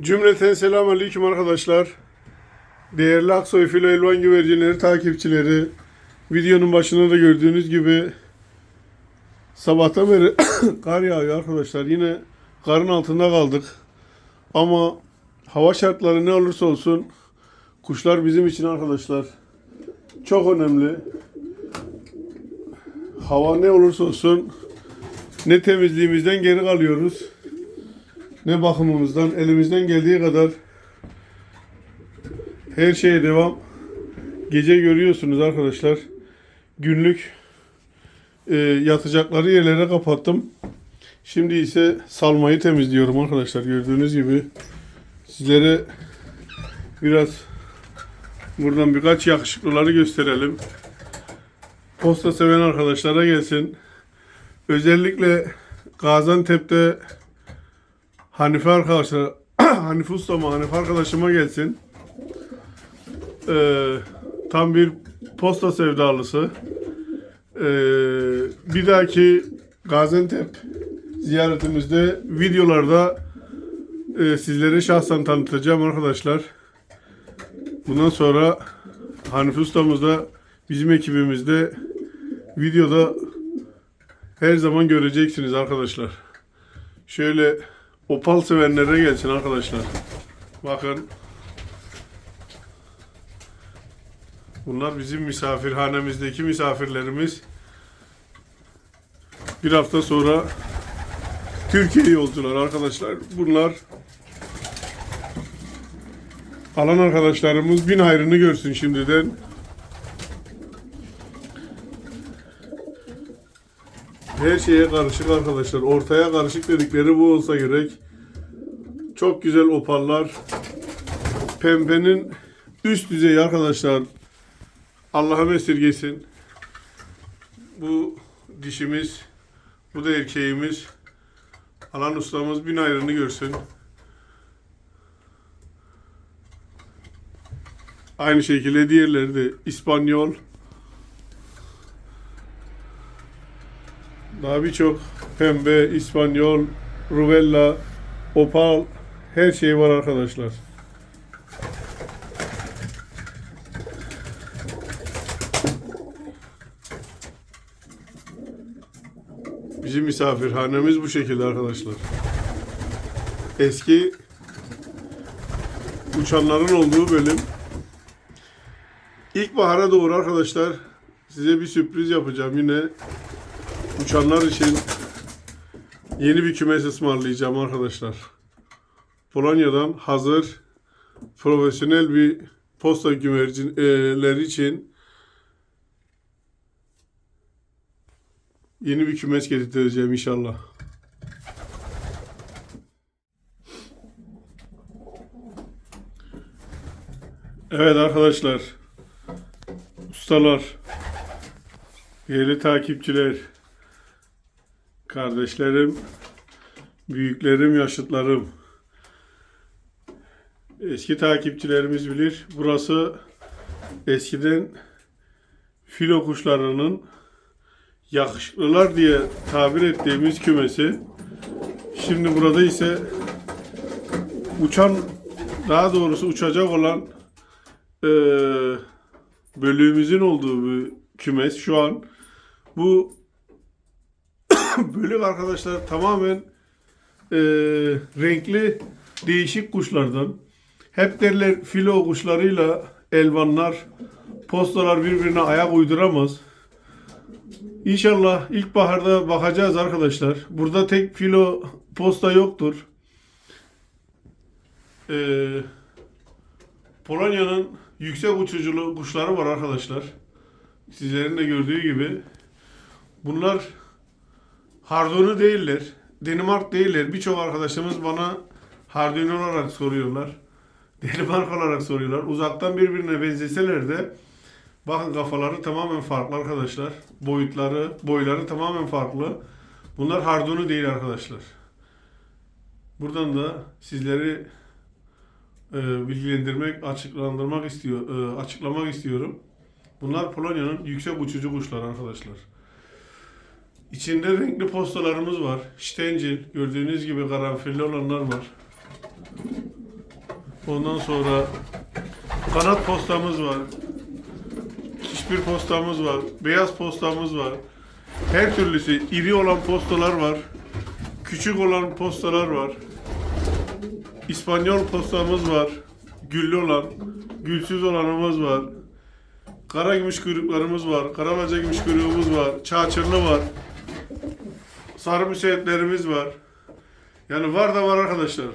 Cümleten selamun aleyküm arkadaşlar. Değerli Aksoy Filo Elvan güvercinleri takipçileri. Videonun başında da gördüğünüz gibi sabahtan beri kar yağıyor arkadaşlar. Yine karın altında kaldık. Ama hava şartları ne olursa olsun kuşlar bizim için arkadaşlar çok önemli. Hava ne olursa olsun ne temizliğimizden geri kalıyoruz ne bakımımızdan elimizden geldiği kadar her şeye devam. Gece görüyorsunuz arkadaşlar. Günlük e, yatacakları yerlere kapattım. Şimdi ise salmayı temizliyorum arkadaşlar. Gördüğünüz gibi sizlere biraz buradan birkaç yakışıklıları gösterelim. Posta seven arkadaşlara gelsin. Özellikle Gaziantep'te Hanife arkadaşlar, Hanife ustama, Hanife arkadaşıma gelsin. Ee, tam bir posta sevdalısı. Ee, bir dahaki Gaziantep ziyaretimizde videolarda e, sizlere şahsen tanıtacağım arkadaşlar. Bundan sonra Hanife ustamız da bizim ekibimizde videoda her zaman göreceksiniz arkadaşlar. Şöyle opal sevenlere gelsin arkadaşlar. Bakın. Bunlar bizim misafirhanemizdeki misafirlerimiz. Bir hafta sonra Türkiye yolcular arkadaşlar. Bunlar alan arkadaşlarımız bin hayrını görsün şimdiden. Her şeye karışık arkadaşlar. Ortaya karışık dedikleri bu olsa gerek. Çok güzel opallar. Pembenin üst düzey arkadaşlar. Allah'ım esirgesin. Bu dişimiz, bu da erkeğimiz. Alan ustamız bin ayrını görsün. Aynı şekilde diğerleri de İspanyol. Daha birçok pembe, İspanyol, Ruvella, Opal her şey var arkadaşlar. Bizim misafirhanemiz bu şekilde arkadaşlar. Eski uçanların olduğu bölüm. İlkbahara doğru arkadaşlar size bir sürpriz yapacağım yine uçanlar için yeni bir kümes ısmarlayacağım arkadaşlar. Polonya'dan hazır profesyonel bir posta güvercinleri için yeni bir kümes getireceğim inşallah. Evet arkadaşlar, ustalar, değerli takipçiler, kardeşlerim, büyüklerim, yaşıtlarım. Eski takipçilerimiz bilir. Burası eskiden filo kuşlarının yakışıklılar diye tabir ettiğimiz kümesi. Şimdi burada ise uçan daha doğrusu uçacak olan eee bölüğümüzün olduğu bir kümes şu an. Bu bölük arkadaşlar tamamen eee, renkli değişik kuşlardan. Hep derler filo kuşlarıyla elvanlar, postalar birbirine ayak uyduramaz. İnşallah ilkbaharda bakacağız arkadaşlar. Burada tek filo posta yoktur. Ee, Polonya'nın yüksek uçuculu kuşları var arkadaşlar. Sizlerin de gördüğü gibi. Bunlar Hardonu değiller. Danimark değiller. Birçok arkadaşımız bana Hardonu olarak soruyorlar. Danimark olarak soruyorlar. Uzaktan birbirine benzeseler de bakın kafaları tamamen farklı arkadaşlar. Boyutları, boyları tamamen farklı. Bunlar Hardonu değil arkadaşlar. Buradan da sizleri e, bilgilendirmek, açıklandırmak istiyor, e, açıklamak istiyorum. Bunlar Polonya'nın yüksek uçucu kuşları arkadaşlar. İçinde renkli postalarımız var. Stencil, gördüğünüz gibi karanfilli olanlar var. Ondan sonra kanat postamız var. Hiçbir postamız var. Beyaz postamız var. Her türlüsü iri olan postalar var. Küçük olan postalar var. İspanyol postamız var. Güllü olan, gülsüz olanımız var. Kara gümüş kuyruklarımız var. Karalaca gümüş kuyruğumuz var. Çağçırlı var. Sarı müseyetlerimiz var. Yani var da var arkadaşlar.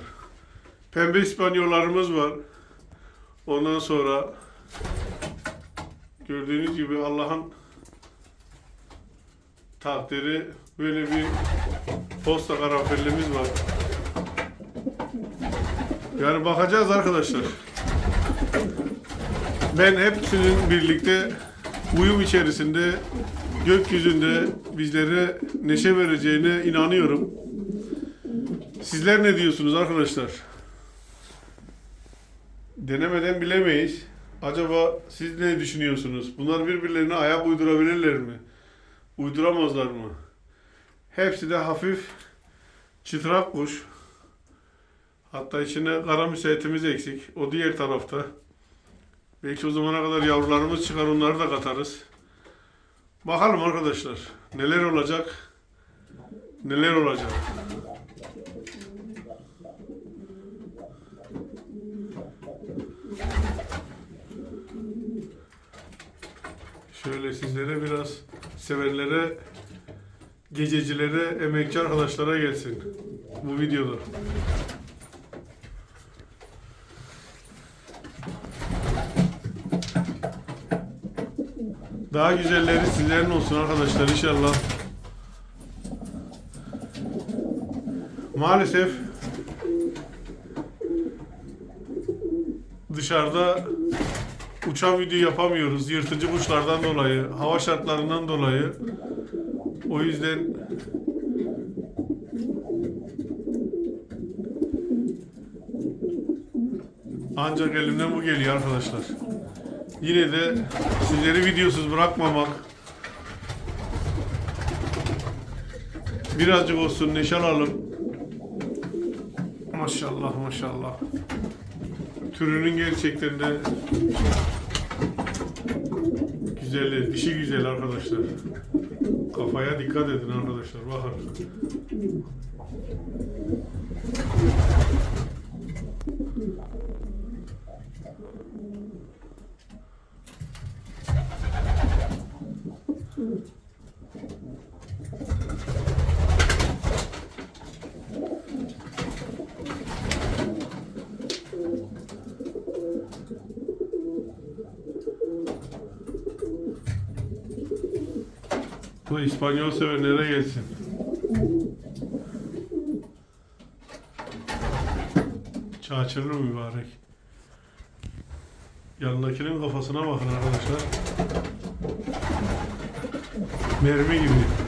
Pembe İspanyollarımız var. Ondan sonra gördüğünüz gibi Allah'ın takdiri böyle bir posta karanfillimiz var. Yani bakacağız arkadaşlar. Ben hepsinin birlikte uyum içerisinde gökyüzünde bizlere neşe vereceğine inanıyorum. Sizler ne diyorsunuz arkadaşlar? Denemeden bilemeyiz. Acaba siz ne düşünüyorsunuz? Bunlar birbirlerine ayak uydurabilirler mi? Uyduramazlar mı? Hepsi de hafif çıtrak kuş. Hatta içine kara müseyitimiz eksik. O diğer tarafta. Belki o zamana kadar yavrularımız çıkar onları da katarız. Bakalım arkadaşlar. Neler olacak? Neler olacak? Şöyle sizlere biraz sevenlere, gececilere, emekçi arkadaşlara gelsin bu videoda. Daha güzelleri sizlerin olsun arkadaşlar inşallah. Maalesef dışarıda uçan video yapamıyoruz. Yırtıcı kuşlardan dolayı, hava şartlarından dolayı. O yüzden ancak elimden bu geliyor arkadaşlar. Yine de sizleri videosuz bırakmamak birazcık olsun neşe alalım. Maşallah maşallah. Türünün gerçekten de güzeli, dişi güzel arkadaşlar. Kafaya dikkat edin arkadaşlar. Bakın. Bu İspanyol sevenlere gelsin. Çağçırlı mübarek. Yanındakinin kafasına bakın arkadaşlar. Mermi gibi.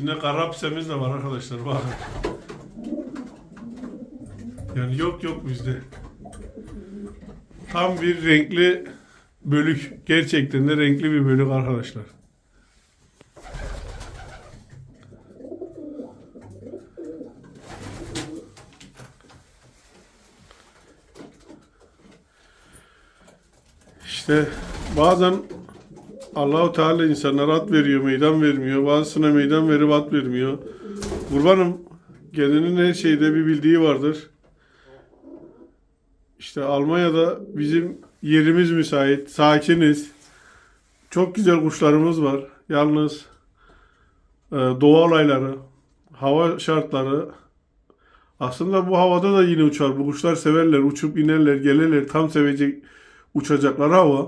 İçinde karapsemiz de var arkadaşlar bakın. Yani yok yok bizde. Tam bir renkli bölük. Gerçekten de renkli bir bölük arkadaşlar. İşte bazen Allahu Teala insanlara at veriyor, meydan vermiyor. Bazısına meydan verip at vermiyor. Kurbanım kendinin her şeyde bir bildiği vardır. İşte Almanya'da bizim yerimiz müsait, sakiniz. Çok güzel kuşlarımız var. Yalnız e, doğa olayları, hava şartları aslında bu havada da yine uçar. Bu kuşlar severler, uçup inerler, gelirler. Tam sevecek uçacaklar hava.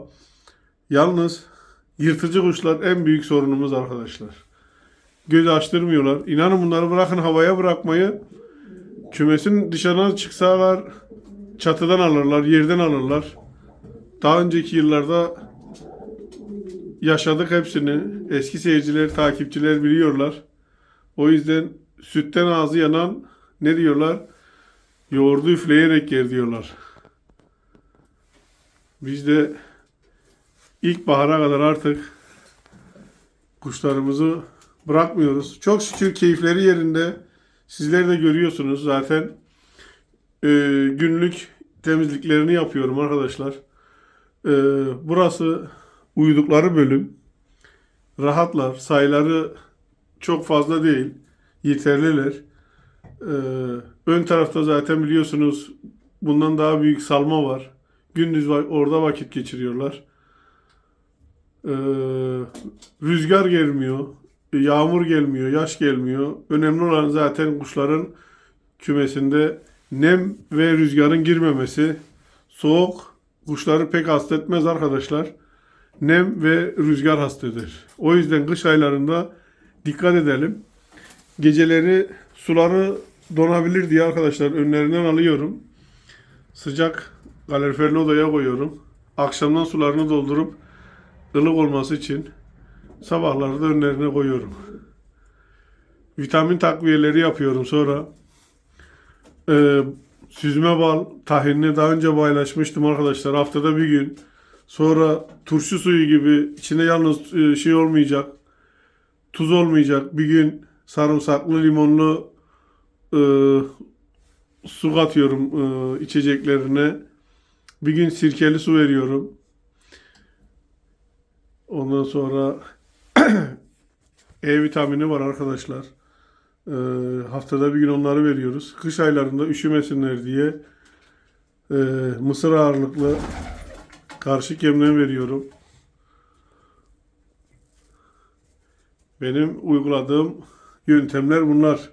Yalnız yırtıcı kuşlar en büyük sorunumuz arkadaşlar. Göz açtırmıyorlar. İnanın bunları bırakın havaya bırakmayı. Kümesin dışarına çıksalar çatıdan alırlar, yerden alırlar. Daha önceki yıllarda yaşadık hepsini. Eski seyirciler, takipçiler biliyorlar. O yüzden sütten ağzı yanan ne diyorlar? Yoğurdu üfleyerek yer diyorlar. Biz de ilkbahara kadar artık kuşlarımızı bırakmıyoruz. Çok şükür keyifleri yerinde. Sizler de görüyorsunuz zaten. Ee, günlük temizliklerini yapıyorum arkadaşlar. Ee, burası uyudukları bölüm. Rahatlar. Sayıları çok fazla değil. Yeterliler. Ee, ön tarafta zaten biliyorsunuz bundan daha büyük salma var. Gündüz orada vakit geçiriyorlar. Ee, rüzgar gelmiyor. Yağmur gelmiyor, yaş gelmiyor. Önemli olan zaten kuşların kümesinde nem ve rüzgarın girmemesi. Soğuk kuşları pek hasta etmez arkadaşlar. Nem ve rüzgar hasta eder. O yüzden kış aylarında dikkat edelim. Geceleri suları donabilir diye arkadaşlar önlerinden alıyorum. Sıcak kaloriferli odaya koyuyorum. Akşamdan sularını doldurup ılık olması için sabahları da önlerine koyuyorum. Vitamin takviyeleri yapıyorum sonra. Ee, süzme bal tahinini daha önce paylaşmıştım arkadaşlar. Haftada bir gün. Sonra turşu suyu gibi içine yalnız e, şey olmayacak. Tuz olmayacak. Bir gün sarımsaklı limonlu e, su katıyorum e, içeceklerine. Bir gün sirkeli su veriyorum. Ondan sonra E vitamini var arkadaşlar. E, haftada bir gün onları veriyoruz. Kış aylarında üşümesinler diye e, mısır ağırlıklı karışık yemlen veriyorum. Benim uyguladığım yöntemler bunlar.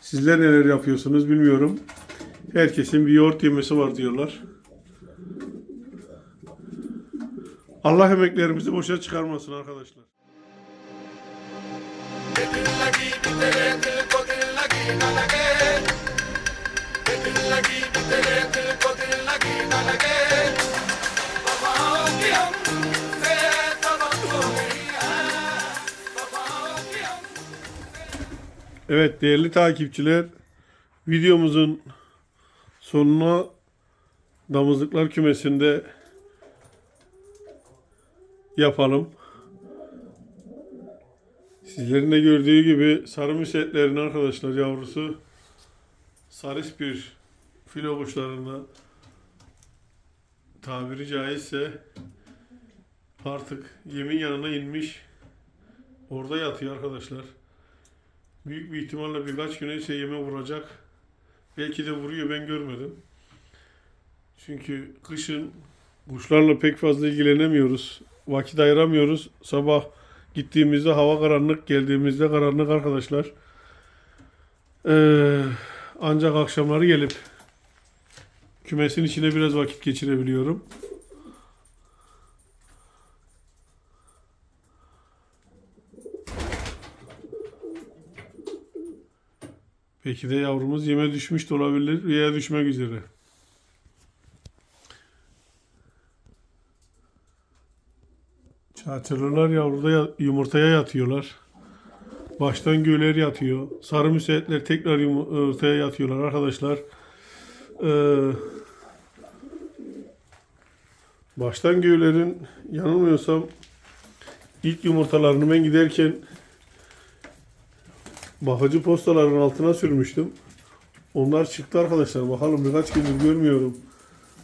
Sizler neler yapıyorsunuz bilmiyorum. Herkesin bir yoğurt yemesi var diyorlar. Allah emeklerimizi boşa çıkarmasın arkadaşlar. Evet değerli takipçiler videomuzun sonuna damızlıklar kümesinde yapalım. Sizlerin de gördüğü gibi sarı müsetlerin arkadaşlar yavrusu saris bir filo kuşlarında tabiri caizse artık yemin yanına inmiş orada yatıyor arkadaşlar. Büyük bir ihtimalle birkaç güne ise yeme vuracak. Belki de vuruyor ben görmedim. Çünkü kışın kuşlarla pek fazla ilgilenemiyoruz. Vakit ayıramıyoruz. Sabah gittiğimizde hava karanlık, geldiğimizde karanlık arkadaşlar. Ee, ancak akşamları gelip kümesin içine biraz vakit geçirebiliyorum. Peki de yavrumuz yeme düşmüş de olabilir veya düşmek üzere. Yavruda ya- yumurtaya yatıyorlar. Baştan göğler yatıyor. Sarı müseyetler tekrar yumurtaya yatıyorlar arkadaşlar. Ee, baştan göğlerin yanılmıyorsam ilk yumurtalarını ben giderken bakıcı postaların altına sürmüştüm. Onlar çıktı arkadaşlar. Bakalım birkaç gündür görmüyorum.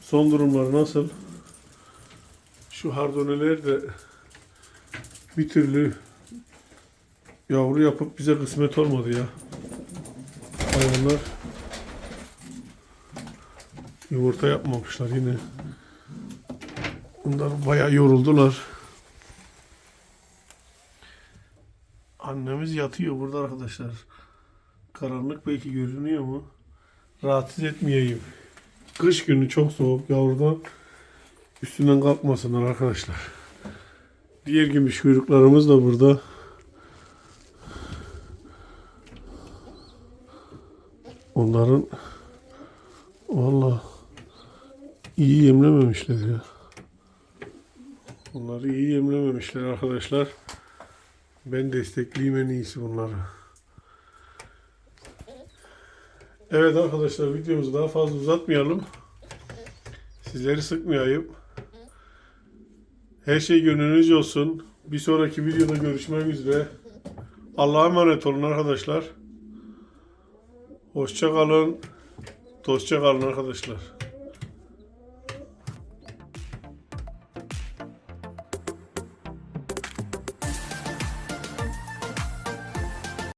Son durumları nasıl? Şu hardoneler de bir türlü yavru yapıp bize kısmet olmadı ya. Hayvanlar yumurta yapmamışlar yine. Bunlar bayağı yoruldular. Annemiz yatıyor burada arkadaşlar. Karanlık belki görünüyor mu? Rahatsız etmeyeyim. Kış günü çok soğuk yavruda üstünden kalkmasınlar arkadaşlar. Diğer gümüş kuyruklarımız da burada. Onların valla iyi yemlememişler ya. Onları iyi yemlememişler arkadaşlar. Ben destekleyeyim en iyisi bunları. Evet arkadaşlar videomuzu daha fazla uzatmayalım. Sizleri sıkmayayım. Her şey gönlünüzce olsun. Bir sonraki videoda görüşmek üzere. Allah'a emanet olun arkadaşlar. Hoşça kalın. Dostça kalın arkadaşlar.